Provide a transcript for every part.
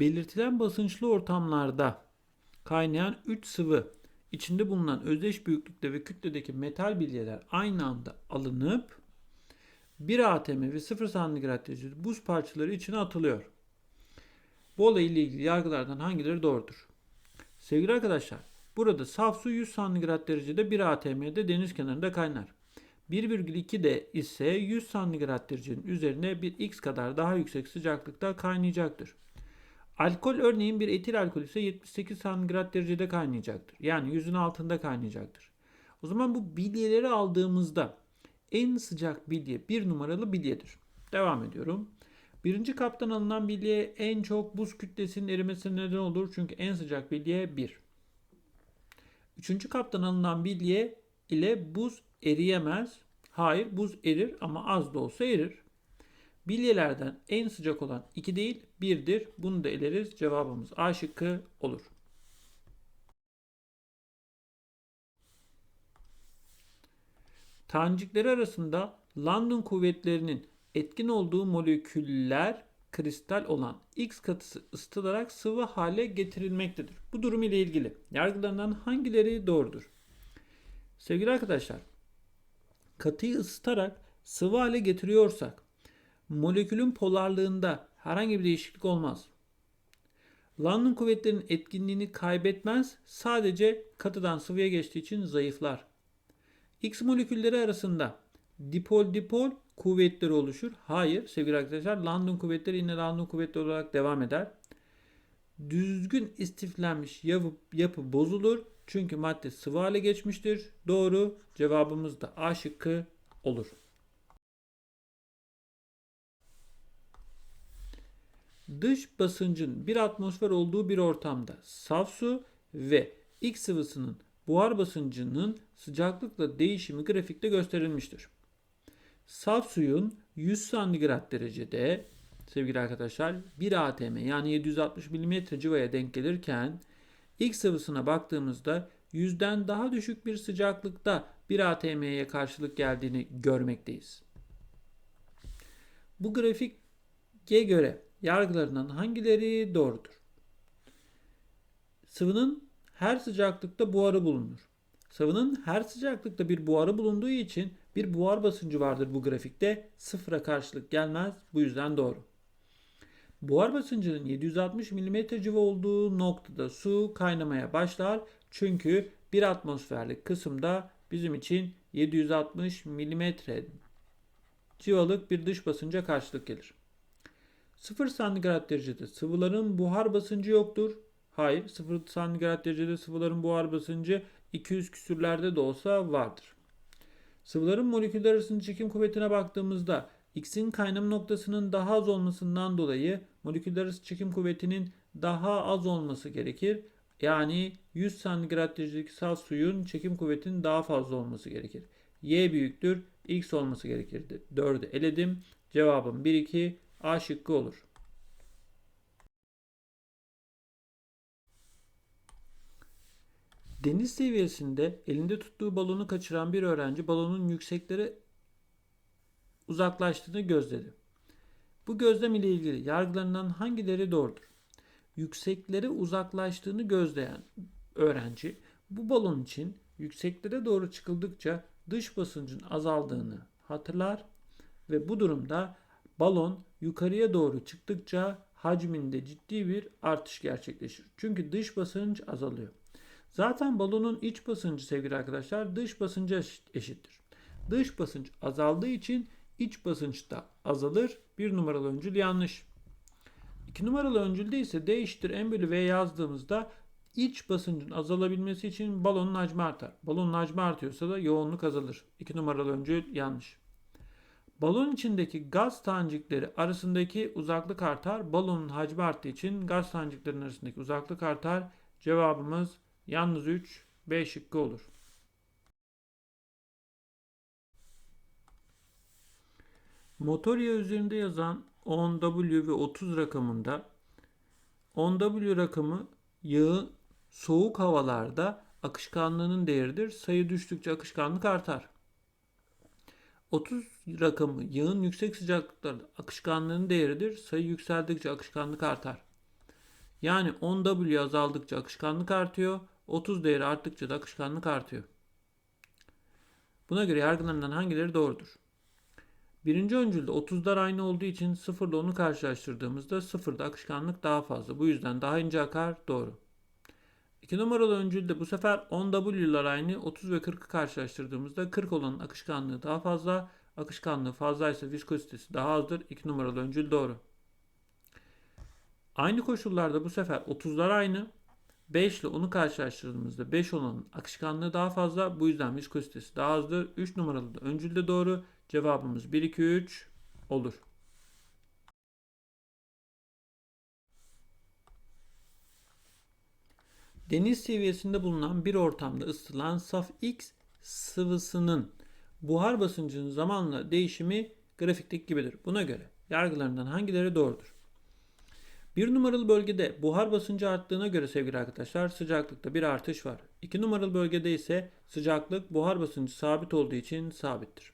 Belirtilen basınçlı ortamlarda kaynayan 3 sıvı içinde bulunan özdeş büyüklükte ve kütledeki metal bilyeler aynı anda alınıp 1 atm ve 0 santigrat derecede buz parçaları içine atılıyor. Bu olay ile ilgili yargılardan hangileri doğrudur? Sevgili arkadaşlar, burada saf su 100 santigrat derecede 1 atm'de deniz kenarında kaynar. 1,2 de ise 100 santigrat derecenin üzerine bir x kadar daha yüksek sıcaklıkta kaynayacaktır. Alkol örneğin bir etil alkol ise 78 santigrat derecede kaynayacaktır. Yani yüzün altında kaynayacaktır. O zaman bu bilyeleri aldığımızda en sıcak bilye bir numaralı bilyedir. Devam ediyorum. Birinci kaptan alınan bilye en çok buz kütlesinin erimesine neden olur. Çünkü en sıcak bilye 1. Üçüncü kaptan alınan bilye ile buz eriyemez. Hayır buz erir ama az da olsa erir. Bilyelerden en sıcak olan 2 değil 1'dir. Bunu da eleriz. Cevabımız A şıkkı olur. Tanecikleri arasında London kuvvetlerinin etkin olduğu moleküller kristal olan X katısı ısıtılarak sıvı hale getirilmektedir. Bu durum ile ilgili yargılarından hangileri doğrudur? Sevgili arkadaşlar, katıyı ısıtarak sıvı hale getiriyorsak molekülün polarlığında herhangi bir değişiklik olmaz. London kuvvetlerinin etkinliğini kaybetmez, sadece katıdan sıvıya geçtiği için zayıflar. X molekülleri arasında dipol dipol kuvvetleri oluşur. Hayır sevgili arkadaşlar London kuvvetleri yine London kuvvetleri olarak devam eder. Düzgün istiflenmiş yapı, yapı bozulur. Çünkü madde sıvı hale geçmiştir. Doğru cevabımız da A şıkkı olur. Dış basıncın bir atmosfer olduğu bir ortamda saf su ve X sıvısının buhar basıncının sıcaklıkla değişimi grafikte gösterilmiştir. Saf suyun 100 santigrat derecede sevgili arkadaşlar 1 atm yani 760 mm civaya denk gelirken X sıvısına baktığımızda yüzden daha düşük bir sıcaklıkta 1 atm'ye karşılık geldiğini görmekteyiz. Bu grafiğe göre yargılarından hangileri doğrudur? Sıvının her sıcaklıkta buharı bulunur. Sıvının her sıcaklıkta bir buharı bulunduğu için bir buhar basıncı vardır bu grafikte. Sıfıra karşılık gelmez. Bu yüzden doğru. Buhar basıncının 760 mm civa olduğu noktada su kaynamaya başlar. Çünkü bir atmosferlik kısımda bizim için 760 mm civalık bir dış basınca karşılık gelir. 0 santigrat derecede sıvıların buhar basıncı yoktur. Hayır 0 santigrat derecede sıvıların buhar basıncı 200 küsürlerde de olsa vardır. Sıvıların moleküller arasındaki çekim kuvvetine baktığımızda X'in kaynama noktasının daha az olmasından dolayı moleküller arası çekim kuvvetinin daha az olması gerekir. Yani 100 santigrat derecedeki saf suyun çekim kuvvetinin daha fazla olması gerekir. Y büyüktür, X olması gerekirdi. 4'ü eledim. Cevabım 1, 2, A şıkkı olur. Deniz seviyesinde elinde tuttuğu balonu kaçıran bir öğrenci balonun yükseklere uzaklaştığını gözledi. Bu gözlem ile ilgili yargılarından hangileri doğrudur? Yükseklere uzaklaştığını gözleyen öğrenci bu balon için yükseklere doğru çıkıldıkça dış basıncın azaldığını hatırlar ve bu durumda balon yukarıya doğru çıktıkça hacminde ciddi bir artış gerçekleşir. Çünkü dış basınç azalıyor. Zaten balonun iç basıncı sevgili arkadaşlar dış basınca eşittir. Dış basınç azaldığı için iç basınç da azalır. Bir numaralı öncül yanlış. İki numaralı öncülde ise D eşittir M bölü V yazdığımızda iç basıncın azalabilmesi için balonun hacmi artar. Balonun hacmi artıyorsa da yoğunluk azalır. İki numaralı öncül yanlış. Balon içindeki gaz tanecikleri arasındaki uzaklık artar. Balonun hacmi arttığı için gaz taneciklerinin arasındaki uzaklık artar. Cevabımız Yalnız 3 B şıkkı olur. Motor yağı üzerinde yazan 10W ve 30 rakamında 10W rakamı yağın soğuk havalarda akışkanlığının değeridir. Sayı düştükçe akışkanlık artar. 30 rakamı yağın yüksek sıcaklıklarda akışkanlığının değeridir. Sayı yükseldikçe akışkanlık artar. Yani 10W azaldıkça akışkanlık artıyor. 30 değeri arttıkça da akışkanlık artıyor. Buna göre yargılarından hangileri doğrudur? Birinci öncülde 30'lar aynı olduğu için 0 ile 10'u karşılaştırdığımızda 0'da akışkanlık daha fazla. Bu yüzden daha ince akar. Doğru. 2 numaralı öncülde bu sefer 10W'lar aynı. 30 ve 40'ı karşılaştırdığımızda 40 olanın akışkanlığı daha fazla. Akışkanlığı fazlaysa viskozitesi daha azdır. 2 numaralı öncül doğru. Aynı koşullarda bu sefer 30'lar aynı. 5 ile 10'u karşılaştırdığımızda 5 olanın akışkanlığı daha fazla. Bu yüzden viskozitesi daha azdır. 3 numaralı da öncül de doğru. Cevabımız 1, 2, 3 olur. Deniz seviyesinde bulunan bir ortamda ısıtılan saf X sıvısının buhar basıncının zamanla değişimi grafikteki gibidir. Buna göre yargılarından hangileri doğrudur? Bir numaralı bölgede buhar basıncı arttığına göre sevgili arkadaşlar sıcaklıkta bir artış var. İki numaralı bölgede ise sıcaklık buhar basıncı sabit olduğu için sabittir.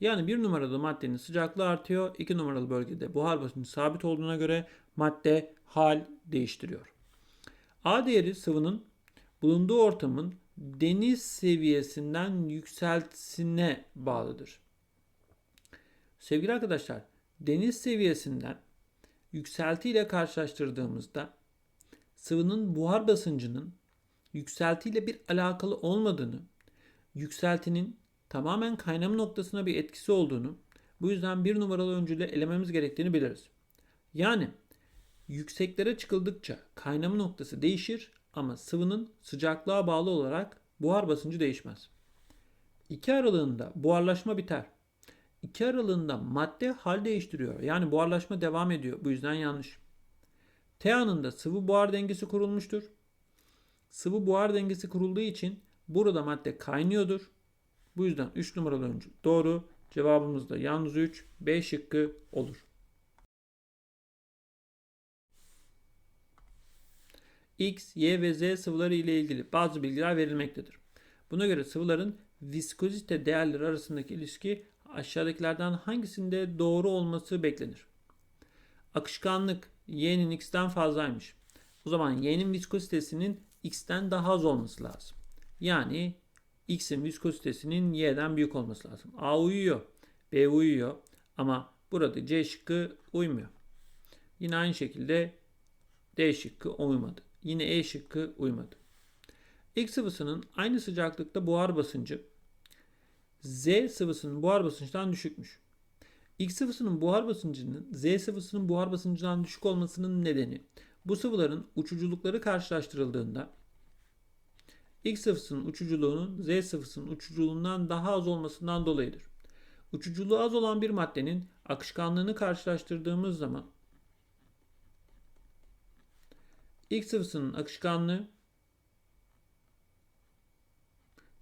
Yani bir numaralı maddenin sıcaklığı artıyor. iki numaralı bölgede buhar basıncı sabit olduğuna göre madde hal değiştiriyor. A değeri sıvının bulunduğu ortamın deniz seviyesinden yükseltisine bağlıdır. Sevgili arkadaşlar, deniz seviyesinden yükselti ile karşılaştırdığımızda sıvının buhar basıncının yükselti ile bir alakalı olmadığını, yükseltinin tamamen kaynama noktasına bir etkisi olduğunu, bu yüzden bir numaralı öncüle elememiz gerektiğini biliriz. Yani yükseklere çıkıldıkça kaynama noktası değişir ama sıvının sıcaklığa bağlı olarak buhar basıncı değişmez. İki aralığında buharlaşma biter. İki aralığında madde hal değiştiriyor. Yani buharlaşma devam ediyor. Bu yüzden yanlış. T anında sıvı buhar dengesi kurulmuştur. Sıvı buhar dengesi kurulduğu için burada madde kaynıyordur. Bu yüzden 3 numaralı öncü doğru. Cevabımız da yalnız 3, B şıkkı olur. X, Y ve Z sıvıları ile ilgili bazı bilgiler verilmektedir. Buna göre sıvıların viskozite değerleri arasındaki ilişki aşağıdakilerden hangisinde doğru olması beklenir? Akışkanlık Y'nin X'ten fazlaymış. O zaman Y'nin viskozitesinin X'ten daha az olması lazım. Yani X'in viskozitesinin Y'den büyük olması lazım. A uyuyor. B uyuyor. Ama burada C şıkkı uymuyor. Yine aynı şekilde D şıkkı uymadı. Yine E şıkkı uymadı. X sıvısının aynı sıcaklıkta buhar basıncı Z sıvısının buhar basıncından düşükmüş. X sıvısının buhar basıncının Z sıvısının buhar basıncından düşük olmasının nedeni bu sıvıların uçuculukları karşılaştırıldığında X sıvısının uçuculuğunun Z sıvısının uçuculuğundan daha az olmasından dolayıdır. Uçuculuğu az olan bir maddenin akışkanlığını karşılaştırdığımız zaman X sıvısının akışkanlığı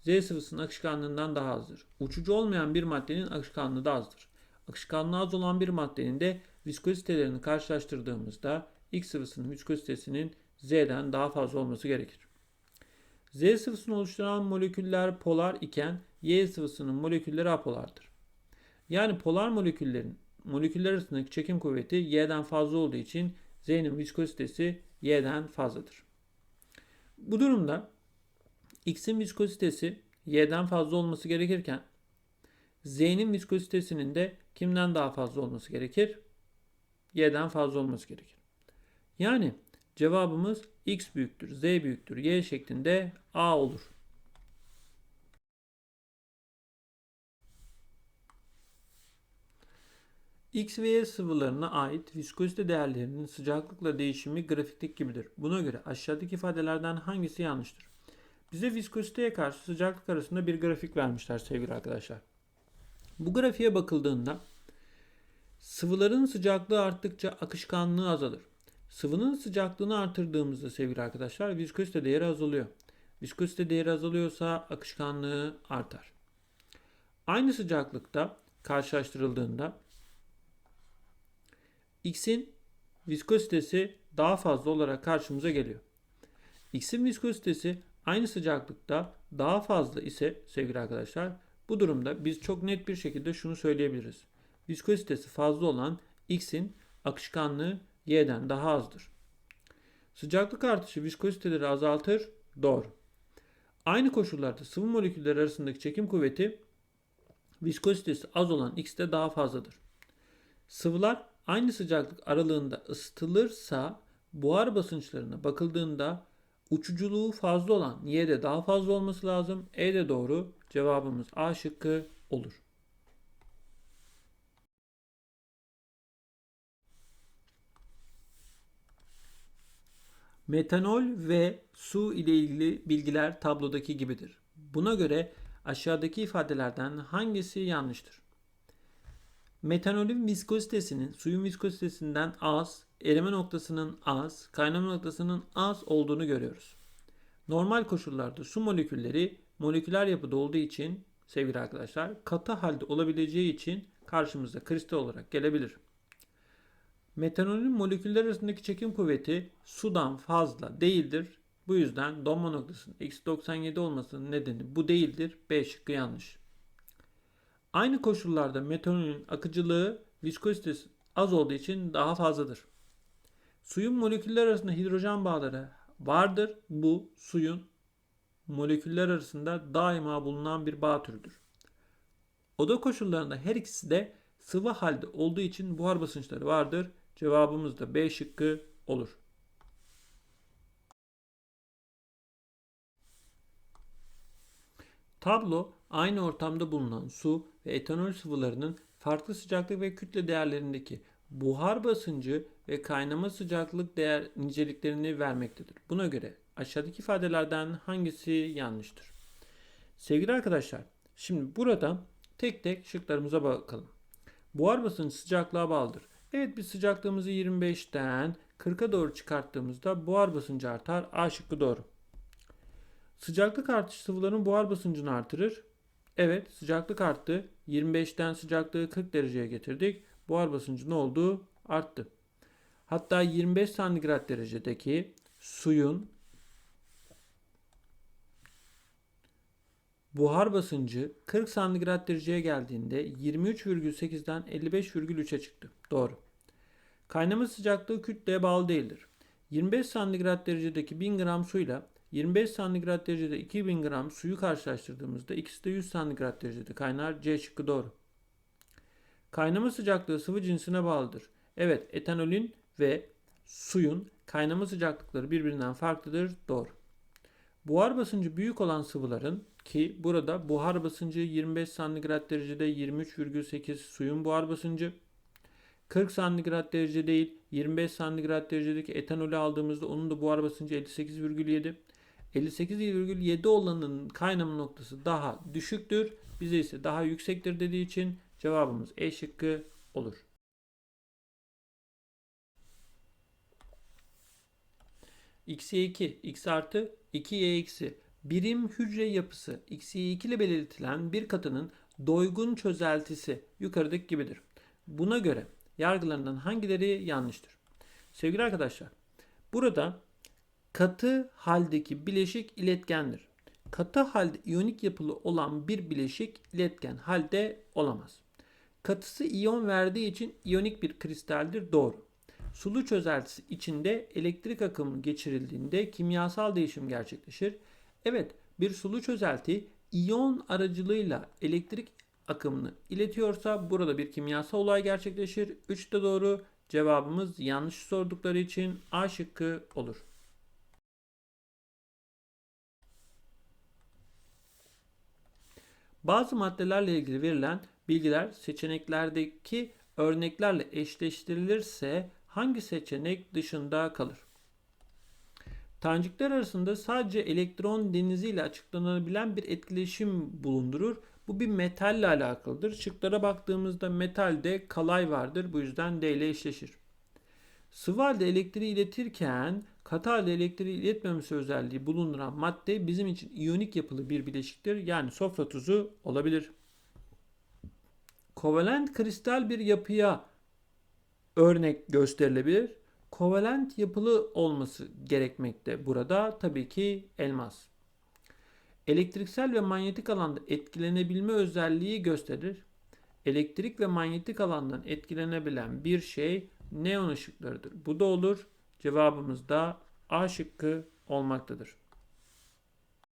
Z sıvısının akışkanlığından daha azdır. Uçucu olmayan bir maddenin akışkanlığı da azdır. Akışkanlığı az olan bir maddenin de viskozitelerini karşılaştırdığımızda X sıvısının viskozitesinin Z'den daha fazla olması gerekir. Z sıvısını oluşturan moleküller polar iken Y sıvısının molekülleri apolardır. Yani polar moleküllerin moleküller arasındaki çekim kuvveti Y'den fazla olduğu için Z'nin viskozitesi Y'den fazladır. Bu durumda X'in viskozitesi Y'den fazla olması gerekirken Z'nin viskozitesinin de kimden daha fazla olması gerekir? Y'den fazla olması gerekir. Yani cevabımız X büyüktür, Z büyüktür, Y şeklinde A olur. X ve Y sıvılarına ait viskozite değerlerinin sıcaklıkla değişimi grafiktik gibidir. Buna göre aşağıdaki ifadelerden hangisi yanlıştır? Bize viskoziteye karşı sıcaklık arasında bir grafik vermişler sevgili arkadaşlar. Bu grafiğe bakıldığında sıvıların sıcaklığı arttıkça akışkanlığı azalır. Sıvının sıcaklığını artırdığımızda sevgili arkadaşlar viskozite değeri azalıyor. Viskozite değeri azalıyorsa akışkanlığı artar. Aynı sıcaklıkta karşılaştırıldığında X'in viskozitesi daha fazla olarak karşımıza geliyor. X'in viskozitesi aynı sıcaklıkta daha fazla ise sevgili arkadaşlar bu durumda biz çok net bir şekilde şunu söyleyebiliriz. Viskozitesi fazla olan X'in akışkanlığı Y'den daha azdır. Sıcaklık artışı viskoziteleri azaltır. Doğru. Aynı koşullarda sıvı moleküller arasındaki çekim kuvveti viskozitesi az olan X'te daha fazladır. Sıvılar aynı sıcaklık aralığında ısıtılırsa buhar basınçlarına bakıldığında uçuculuğu fazla olan Y'de daha fazla olması lazım. E de doğru. Cevabımız A şıkkı olur. Metanol ve su ile ilgili bilgiler tablodaki gibidir. Buna göre aşağıdaki ifadelerden hangisi yanlıştır? Metanolün viskozitesinin suyun viskozitesinden az, erime noktasının az, kaynama noktasının az olduğunu görüyoruz. Normal koşullarda su molekülleri moleküler yapıda olduğu için sevgili arkadaşlar katı halde olabileceği için karşımıza kristal olarak gelebilir. Metanolün moleküller arasındaki çekim kuvveti sudan fazla değildir. Bu yüzden donma noktasının eksi 97 olmasının nedeni bu değildir. B şıkkı yanlış. Aynı koşullarda metanolün akıcılığı viskozitesi az olduğu için daha fazladır. Suyun moleküller arasında hidrojen bağları vardır. Bu suyun moleküller arasında daima bulunan bir bağ türüdür. Oda koşullarında her ikisi de sıvı halde olduğu için buhar basınçları vardır. Cevabımız da B şıkkı olur. Tablo aynı ortamda bulunan su ve etanol sıvılarının farklı sıcaklık ve kütle değerlerindeki buhar basıncı ve kaynama sıcaklık değer niceliklerini vermektedir. Buna göre aşağıdaki ifadelerden hangisi yanlıştır? Sevgili arkadaşlar, şimdi burada tek tek şıklarımıza bakalım. Buhar basıncı sıcaklığa bağlıdır. Evet biz sıcaklığımızı 25'ten 40'a doğru çıkarttığımızda buhar basıncı artar. A şıkkı doğru. Sıcaklık artışı sıvıların buhar basıncını artırır. Evet sıcaklık arttı. 25'ten sıcaklığı 40 dereceye getirdik. Buhar basıncı ne oldu? Arttı. Hatta 25 santigrat derecedeki suyun buhar basıncı 40 santigrat dereceye geldiğinde 23,8'den 55,3'e çıktı. Doğru. Kaynama sıcaklığı kütleye bağlı değildir. 25 santigrat derecedeki 1000 gram suyla 25 santigrat derecede 2000 gram suyu karşılaştırdığımızda ikisi de 100 santigrat derecede kaynar. C şıkkı doğru. Kaynama sıcaklığı sıvı cinsine bağlıdır. Evet etanolün ve suyun kaynama sıcaklıkları birbirinden farklıdır. Doğru. Buhar basıncı büyük olan sıvıların ki burada buhar basıncı 25 santigrat derecede 23,8 suyun buhar basıncı 40 santigrat derece değil 25 santigrat derecedeki etanolü aldığımızda onun da buhar basıncı 58,7 58,7 olanın kaynama noktası daha düşüktür. Bize ise daha yüksektir dediği için cevabımız E şıkkı olur. X'ye 2, X artı 2Y eksi birim hücre yapısı X'ye 2 ile belirtilen bir katının doygun çözeltisi yukarıdaki gibidir. Buna göre yargılarından hangileri yanlıştır? Sevgili arkadaşlar, burada katı haldeki bileşik iletkendir. Katı halde iyonik yapılı olan bir bileşik iletken halde olamaz. Katısı iyon verdiği için iyonik bir kristaldir doğru. Sulu çözeltisi içinde elektrik akımı geçirildiğinde kimyasal değişim gerçekleşir. Evet, bir sulu çözelti iyon aracılığıyla elektrik akımını iletiyorsa burada bir kimyasal olay gerçekleşir. 3 de doğru. Cevabımız yanlış sordukları için A şıkkı olur. Bazı maddelerle ilgili verilen bilgiler seçeneklerdeki örneklerle eşleştirilirse hangi seçenek dışında kalır? Tanecikler arasında sadece elektron deniziyle açıklanabilen bir etkileşim bulundurur. Bu bir metalle alakalıdır. Şıklara baktığımızda metalde kalay vardır. Bu yüzden D ile eşleşir. Sıvı halde elektriği iletirken katı halde elektriği iletmemesi özelliği bulunduran madde bizim için iyonik yapılı bir bileşiktir. Yani sofra tuzu olabilir. Kovalent kristal bir yapıya örnek gösterilebilir. Kovalent yapılı olması gerekmekte burada tabii ki elmas. Elektriksel ve manyetik alanda etkilenebilme özelliği gösterir. Elektrik ve manyetik alandan etkilenebilen bir şey neon ışıklarıdır. Bu da olur. Cevabımız da A şıkkı olmaktadır.